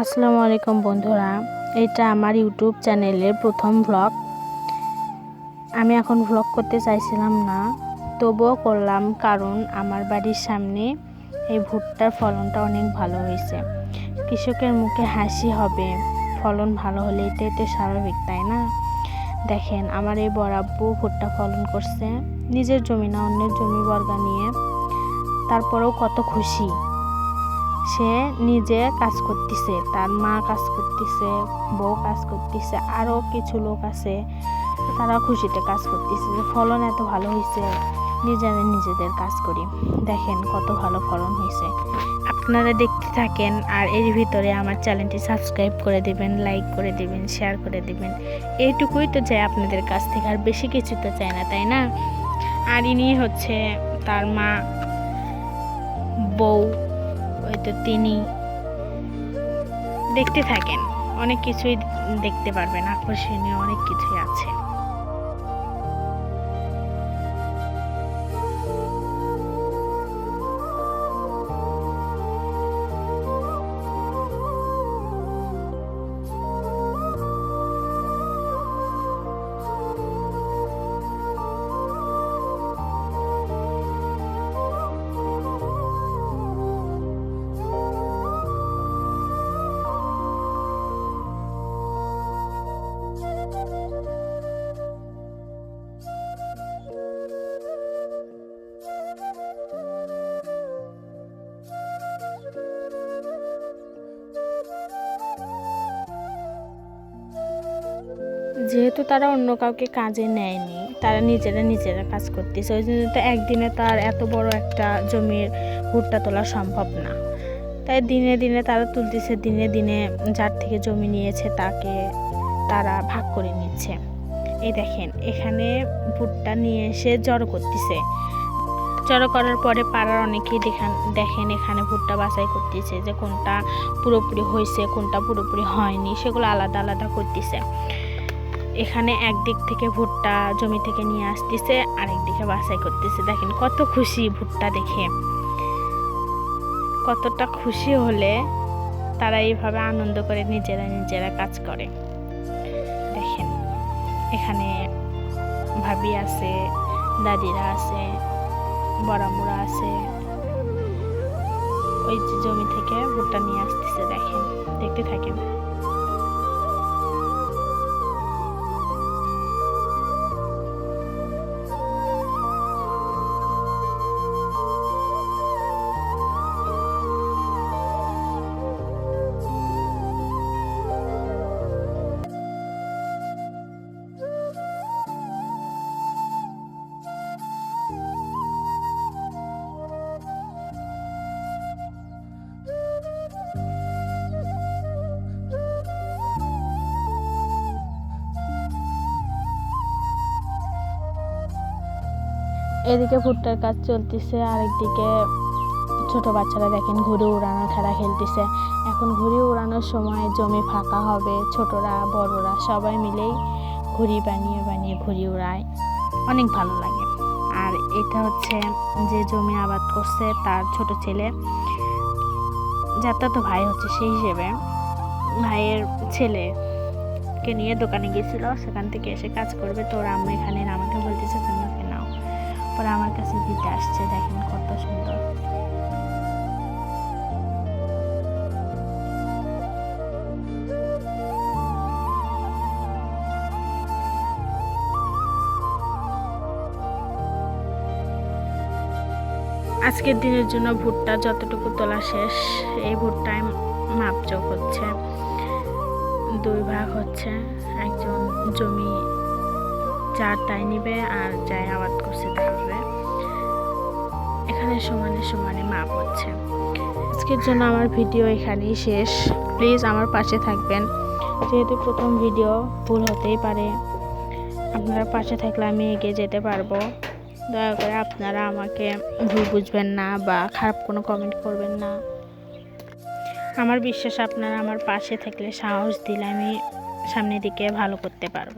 আসসালামু আলাইকুম বন্ধুরা এটা আমার ইউটিউব চ্যানেলের প্রথম ভ্লগ আমি এখন ভ্লগ করতে চাইছিলাম না, তবুও করলাম কারণ আমার বাড়ির সামনে এই ভুট্টার ফলনটা অনেক ভালো হয়েছে। কৃষকের মুখে হাসি হবে, ফলন ভালো হলে এটাই তো স্বাভাবিক, তাই না? দেখেন, আমার এই বরাব্বু ভুট্টা ফলন করছে, নিজের জমি না, অন্যের জমি বর্গা নিয়ে, তারপরেও কত খুশি। সে নিজে কাজ করতেছে, তার মা কাজ করতেছে, বউ কাজ করতেছে আরও কিছু লোক আছে, তারা খুশিতে কাজ করতেছে যে ফলন এত ভালো হয়েছে নিজেরা নিজেদের কাজ করি। দেখেন কত ভালো ফলন হয়েছে আপনারা দেখতে থাকেন আর এর ভিতরে আমার চ্যানেলটি সাবস্ক্রাইব করে দেবেন, লাইক করে দিবেন, শেয়ার করে দিবেন। এইটুকুই তো চাই আপনাদের কাছ থেকে, আর বেশি কিছু তো চাই না, তাই না? আর ইনি হচ্ছে তার মা, বউ ওই তো তিনি দেখতে থাকেন। অনেক কিছুই দেখতে পারবেন। আকর্ষণীয় অনেক কিছুই আছে। যেহেতু তারা অন্য কাউকে কাজে নেয়নি, তারা নিজেরা নিজেরা কাজ করতেছে, ওই জন্য তো একদিনে তার এত বড় একটা জমির ভুট্টা তোলা সম্ভব না। তাই দিনে দিনে তারা তুলতেছে, দিনে দিনে যার থেকে জমি নিয়েছে তাকে তারা ভাগ করে নিচ্ছে। এই দেখেন, এখানে ভুট্টা নিয়ে এসে জড়ো করতেছে। জড়ো করার পরে পাড়ার অনেকেই দেখান, দেখেন এখানে ভুট্টা বাছাই করতেছে, যে কোনটা পুরোপুরি হয়েছে, কোনটা পুরোপুরি হয়নি, সেগুলো আলাদা আলাদা করতেছে। এখানে একদিক থেকে ভুট্টা জমি থেকে নিয়ে আসতেছে, আরেক দিকে বাছাই করতেছে। দেখেন কত খুশি ভুট্টা দেখে। কতটা খুশি হলে তারা এইভাবে আনন্দ করে নিজেরা নিজেরা কাজ করে। দেখেন, এখানে ভাবি আছে, দাদিরা আছে, বড়ামুড়া আছে। ওই জমি থেকে ভুট্টা নিয়ে আসতেছে, দেখেন, দেখতে থাকেন। এদিকে ভুট্টার কাজ চলতেছে, আরেকদিকে ছোট বাচ্চারা দেখেন ঘুড়ি উড়ানোর খেলা খেলতেছে। এখন ঘুড়ি উড়ানোর সময় জমি ফাঁকা হবে, ছোটরা, বড়রা সবাই মিলেই ঘুড়ি বানিয়ে বানিয়ে ঘুড়ি উড়ায়। অনেক ভালো লাগে। আর এটা হচ্ছে যে জমি আবাদ করছে তার ছোট ছেলে। যাতা তো ভাই হচ্ছে সেই হিসেবে। ভাইয়ের ছেলেকে নিয়ে দোকানে গেছিল সেখান থেকে এসে কাজ করবে। তো ওর আম্মু এখানে আমাকে বলতেছে, তুমি ওকে নাও পরে আমার কাছে দিতে আসছে, দেখেন কত সুন্দর। আজকের দিনের জন্য ভুট্টা যতটুকু তোলা শেষ, এই ভুট্টায় মাপচোক হচ্ছে। দুই ভাগ হচ্ছে একজন জমি যার তাই নিবে আর যাই আবাদ করছে তাই নিবে। এখানে সমানে সমানে মাপ হচ্ছে। আজকের জন্য আমার ভিডিও এখানেই শেষ। প্লিজ আমার পাশে থাকবেন। যেহেতু প্রথম ভিডিও ভুল হতেই পারে, আপনারা পাশে থাকলে আমি এগিয়ে যেতে পারব। দয়া করে আপনারা আমাকে ভুল বুঝবেন না বা খারাপ কোনো কমেন্ট করবেন না। আমার বিশ্বাস আপনারা আমার পাশে থাকলে সাহস দিলে আমি সামনের দিকে ভালো করতে পারব।